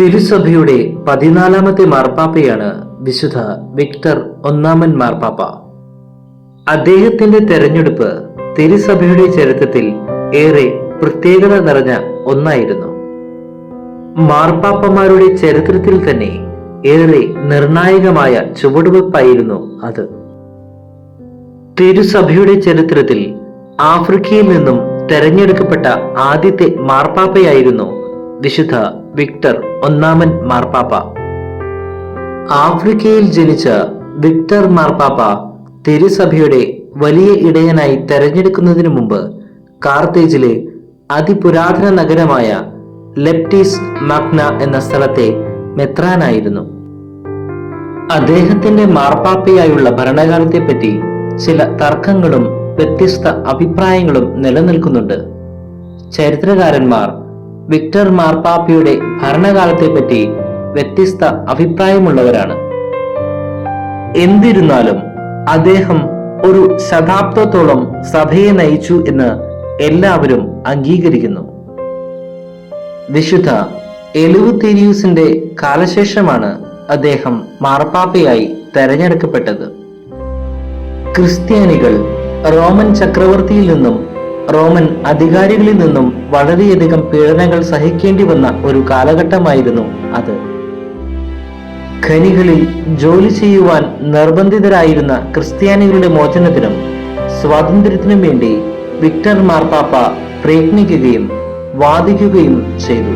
തിരുസഭയുടെ പതിനാലാമത്തെ മാർപ്പാപ്പയാണ് വിശുദ്ധ വിക്ടർ ഒന്നാമൻ മാർപ്പാപ്പ. അദ്ദേഹത്തിന്റെ തെരഞ്ഞെടുപ്പ് തിരുസഭയുടെ ചരിത്രത്തിൽ ഏറെ പ്രത്യേകത നിറഞ്ഞ ഒന്നായിരുന്നു. മാർപ്പാപ്പമാരുടെ ചരിത്രത്തിൽ തന്നെ ഏറെ നിർണായകമായ ചുവടുവെപ്പായിരുന്നു അത്. തിരുസഭയുടെ ചരിത്രത്തിൽ ആഫ്രിക്കയിൽ നിന്നും തെരഞ്ഞെടുക്കപ്പെട്ട ആദ്യത്തെ മാർപ്പാപ്പയായിരുന്നു വിശുദ്ധ വിക്ടർ ഒന്നാമൻ മാർപ്പാപ്പ. ആഫ്രിക്കയിൽ ജനിച്ച വിക്ടർ മാർപ്പാപ്പ തിരുസഭയുടെ വലിയ ഇടയനായി തെരഞ്ഞെടുക്കുന്നതിനു മുമ്പ് കാർത്തേജിലെ അതിപുരാതന നഗരമായ ലെപ്റ്റീസ് മഗ്ന എന്ന സ്ഥലത്തെ മെത്രാനായിരുന്നു. അദ്ദേഹത്തിന്റെ മാർപ്പാപ്പയായുള്ള ഭരണകാലത്തെപ്പറ്റി ചില തർക്കങ്ങളും വ്യത്യസ്ത അഭിപ്രായങ്ങളും നിലനിൽക്കുന്നുണ്ട്. ചരിത്രകാരന്മാർ വിക്ടർ മാർപ്പാപ്പയുടെ ഭരണകാലത്തെപ്പറ്റി വ്യത്യസ്ത അഭിപ്രായമുള്ളവരാണ്. എന്തിരുന്നാലും അദ്ദേഹം ഒരു ശതാബ്ദത്തോളം സഭയെ നയിച്ചു എന്ന് എല്ലാവരും അംഗീകരിക്കുന്നു. വിശുദ്ധ എലുവുതീരിയൂസിന്റെ കാലശേഷമാണ് അദ്ദേഹം മാർപ്പാപ്പയായി തെരഞ്ഞെടുക്കപ്പെട്ടത്. ക്രിസ്ത്യാനികൾ റോമൻ ചക്രവർത്തിയിൽ നിന്നും റോമൻ അധികാരികളിൽ നിന്നും വളരെയധികം പീഡനങ്ങൾ സഹിക്കേണ്ടി വന്ന ഒരു കാലഘട്ടമായിരുന്നു അത്. ഖനികളിൽ ജോലി ചെയ്യുവാൻ നിർബന്ധിതരായിരുന്ന ക്രിസ്ത്യാനികളുടെ മോചനത്തിനും സ്വാതന്ത്ര്യത്തിനും വേണ്ടി വിക്ടർ മാർപ്പാപ്പ പ്രയത്നിക്കുകയും വാദിക്കുകയും ചെയ്തു.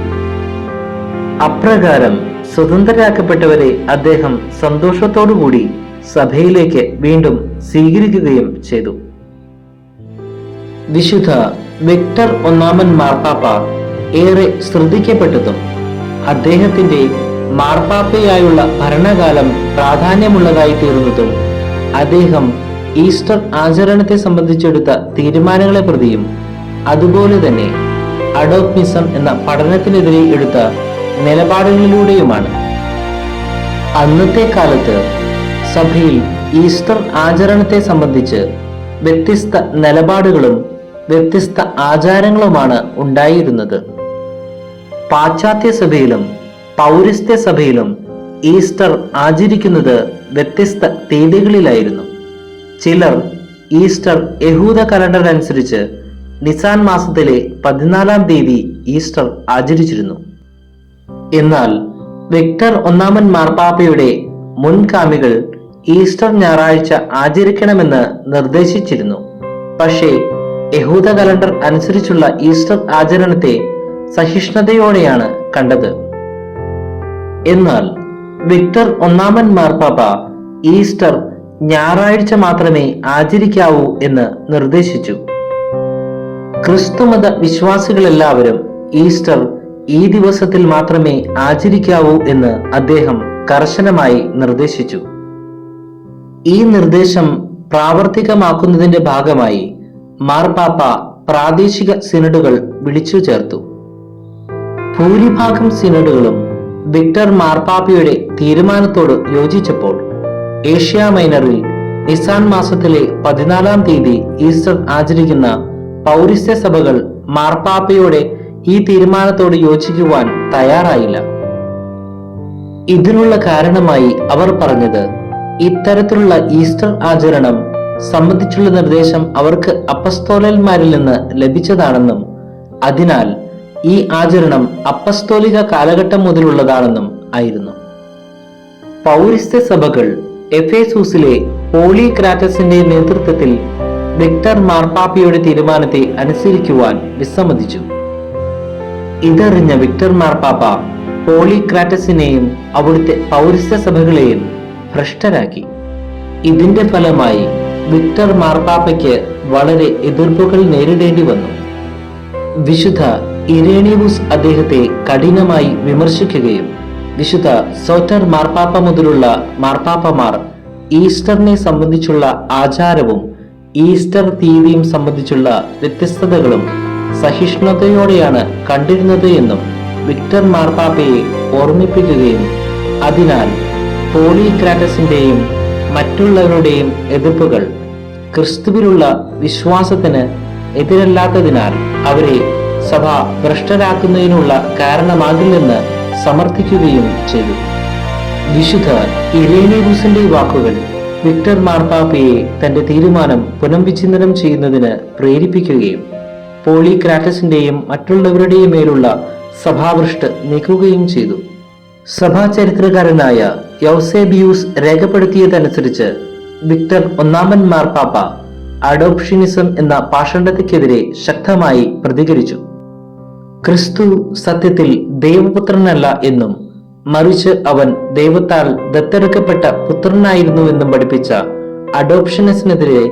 അപ്രകാരം സ്വതന്ത്രരാക്കപ്പെട്ടവരെ അദ്ദേഹം സന്തോഷത്തോടുകൂടി സഭയിലേക്ക് വീണ്ടും സ്വീകരിക്കുകയും ചെയ്തു. വിശുദ്ധ വിക്ടർ ഒന്നാമൻ മാർപ്പാപ്പ ഏറെ ശ്രദ്ധിക്കപ്പെട്ടതും അദ്ദേഹത്തിന്റെ മാർപ്പാപ്പയായുള്ള ഭരണകാലം പ്രാധാന്യമുള്ളതായി തീർന്നതും അദ്ദേഹം ഈസ്റ്റർ ആചരണത്തെ സംബന്ധിച്ചെടുത്ത തീരുമാനങ്ങളെ പ്രതിയും. അതുപോലെ തന്നെ അഡോപ്മിസം എന്ന പഠനത്തിനെതിരെ എടുത്ത നിലപാടുകളിലൂടെയുമാണ്. അന്നത്തെ കാലത്ത് സഭയിൽ ഈസ്റ്റർ ആചരണത്തെ സംബന്ധിച്ച് വ്യത്യസ്ത നിലപാടുകളും വ്യത്യസ്ത ആചാരങ്ങളുമാണ് ഉണ്ടായിരുന്നത്. പാശ്ചാത്യ സഭയിലും പൗരസ്ത്യ സഭയിലും ഈസ്റ്റർ ആചരിക്കുന്നത് വ്യത്യസ്ത തീയതികളിലായിരുന്നു. ചിലർ ഈസ്റ്റർ യഹൂദ കലണ്ടർ അനുസരിച്ച് നിസാൻ മാസത്തിലെ പതിനാലാം തീയതി ഈസ്റ്റർ ആചരിച്ചിരുന്നു. എന്നാൽ വിക്ടർ ഒന്നാമൻ മാർപ്പാപ്പയുടെ മുൻകാമികൾ ഈസ്റ്റർ ഞായറാഴ്ച ആചരിക്കണമെന്ന് നിർദ്ദേശിച്ചിരുന്നു. പക്ഷേ യഹൂദ കലണ്ടർ അനുസരിച്ചുള്ള ഈസ്റ്റർ ആചരണത്തെ സഹിഷ്ണുതയോടെയാണ് കണ്ടത്. എന്നാൽ വിക്ടർ ഒന്നാമൻ മാർപ്പാപ്പ ഈസ്റ്റർ ഞായറാഴ്ച മാത്രമേ ആചരിക്കാവൂ എന്ന് നിർദ്ദേശിച്ചു. ക്രിസ്തുമത വിശ്വാസികളെല്ലാവരും ഈസ്റ്റർ ഈ ദിവസത്തിൽ മാത്രമേ ആചരിക്കാവൂ എന്ന് അദ്ദേഹം കർശനമായി നിർദ്ദേശിച്ചു. ഈ നിർദ്ദേശം പ്രാവർത്തികമാക്കുന്നതിന്റെ ഭാഗമായി മാർപ്പാപ്പ പ്രാദേശിക സിനഡുകൾ വിളിച്ചു ചേർത്തു. ഭൂരിഭാഗം സിനഡുകളും വിക്ടർ മാർപ്പാപ്പയുടെ തീരുമാനത്തോട് യോജിച്ചപ്പോൾ ഏഷ്യ മൈനറിൽ നിസാൻ മാസത്തിലെ പതിനാലാം തീയതി ഈസ്റ്റർ ആചരിക്കുന്ന പൗരസ്ത്യ സഭകൾ മാർപ്പാപ്പയുടെ ഈ തീരുമാനത്തോട് യോജിക്കുവാൻ തയ്യാറായില്ല. ഇതിനുള്ള കാരണമായി അവർ പറഞ്ഞത് ഇത്തരത്തിലുള്ള ഈസ്റ്റർ ആചരണം സംബന്ധിച്ചുള്ള നിർദ്ദേശം അവർക്ക് അപ്പസ്തോലന്മാരിൽ നിന്ന് ലഭിച്ചതാണെന്നും അതിനാൽ ഈ ആചരണം അപ്പസ്തോലിക കാലഘട്ടം മുതലുള്ളതാണെന്നും ആയിരുന്നു. പൗരസ്ത്യ സഭകൾ എഫേസൂസിലെ പോളിക്രാറ്റസിന്റെ നേതൃത്വത്തിൽ വിക്ടർ മാർപ്പാപ്പയുടെ തീരുമാനത്തെ അനുസരിക്കുവാൻ വിസമ്മതിച്ചു. ഇതറിഞ്ഞ വിക്ടർ മാർപ്പാപ്പ പോളിക്രാറ്റസിനെയും അവിടുത്തെ പൗരസ്ത്യ സഭകളെയും ഭ്രഷ്ടരാക്കി. ഇതിന്റെ ഫലമായി വിക്ടർ മാർപ്പാപ്പയ്ക്ക് വളരെ എതിർപ്പുകൾ നേരിടേണ്ടി വന്നു. വിശുദ്ധ ഇരേണിയൂസ് അദ്ദേഹത്തെ കഠിനമായി വിമർശിക്കുകയും വിശുദ്ധ സോറ്റർ മാർപ്പാപ്പ മുതലുള്ള മാർപ്പാപ്പമാർ ഈസ്റ്ററിനെ സംബന്ധിച്ചുള്ള ആചാരവും ഈസ്റ്റർ തീയതിയും സംബന്ധിച്ചുള്ള വ്യത്യസ്തതകളും സഹിഷ്ണുതയോടെയാണ് കണ്ടിരുന്നത് എന്നും വിക്ടർ മാർപ്പാപ്പയെ ഓർമ്മിപ്പിക്കുകയും അതിനാൽ പോളിക്രാറ്റസിന്റെയും മറ്റുള്ളവരുടെയും എതിർപ്പുകൾ ക്രിസ്തുവിലുള്ള വിശ്വാസത്തിന് എതിരല്ലാത്തതിനാൽ അവരെ സഭ ഭ്രഷ്ടരാക്കുന്നതിനുള്ള കാരണമാകില്ലെന്ന് സമർത്ഥിക്കുകയും ചെയ്തു. വിശുദ്ധ ഇരേനിയൂസിന്റെ വാക്കുകൾ വിക്ടർ മാർപ്പാപ്പയെ തന്റെ തീരുമാനം പുനംവിചിന്തനം ചെയ്യുന്നതിന് പ്രേരിപ്പിക്കുകയും പോളിക്രാറ്റസിന്റെയും മറ്റുള്ളവരുടെയും മേലുള്ള സഭാവൃഷ്ട് നീക്കുകയും ചെയ്തു. സഭാ ചരിത്രകാരനായ യൗസേബിയൂസ് രേഖപ്പെടുത്തിയതനുസരിച്ച് വിക്ടർ ഒന്നാമൻ മാർപ്പാപ്പ അഡോപ്ഷനിസം എന്ന പാഷണ്ഡതയ്ക്കെതിരെ ശക്തമായി പ്രതികരിച്ചു. ക്രിസ്തു സത്യത്തിൽ ദൈവപുത്രനല്ല എന്നും മറിച്ച് അവൻ ദൈവത്താൽ ദത്തെടുക്കപ്പെട്ട പുത്രനായിരുന്നുവെന്നും പഠിപ്പിച്ച അഡോപ്ഷനസിനെതിരെ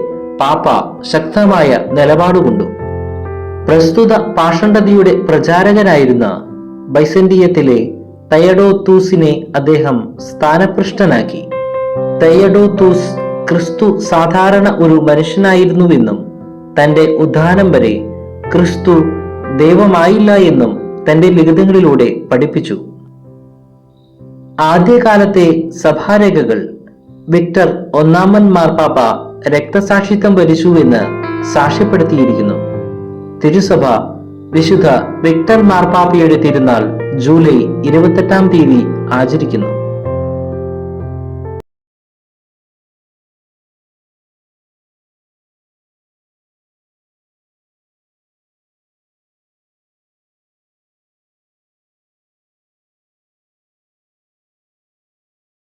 പാപ്പ ശക്തമായ നിലപാടുകൊണ്ടു. പ്രസ്തുത പാഷണ്ഡതയുടെ പ്രചാരകനായിരുന്ന ബൈസന്റിയത്തിലെ തയഡോത്തൂസിനെ അദ്ദേഹം സ്ഥാനപൃഷ്ടനാക്കി തയഡോത്തൂസ് ക്രിസ്തു സാധാരണ ഒരു മനുഷ്യനായിരുന്നുവെന്നും തന്റെ ഉദ്ധാനം വരെ ക്രിസ്തു ദൈവമായില്ല എന്നും തന്റെ ലിഖിതങ്ങളിലൂടെ പഠിപ്പിച്ചു. ആദ്യകാലത്തെ സഭാരേഖകൾ വിക്ടർ ഒന്നാമൻ മാർപ്പാപ്പ രക്തസാക്ഷിത്വം വരിച്ചുവെന്ന് സാക്ഷ്യപ്പെടുത്തിയിരിക്കുന്നു. തിരുസഭ വിശുദ്ധ വിക്ടർ മാർപ്പാപ്പയുടെ തിരുനാൾ ജൂലൈ ഇരുപത്തെട്ടാം തീയതി ആചരിക്കുന്നു.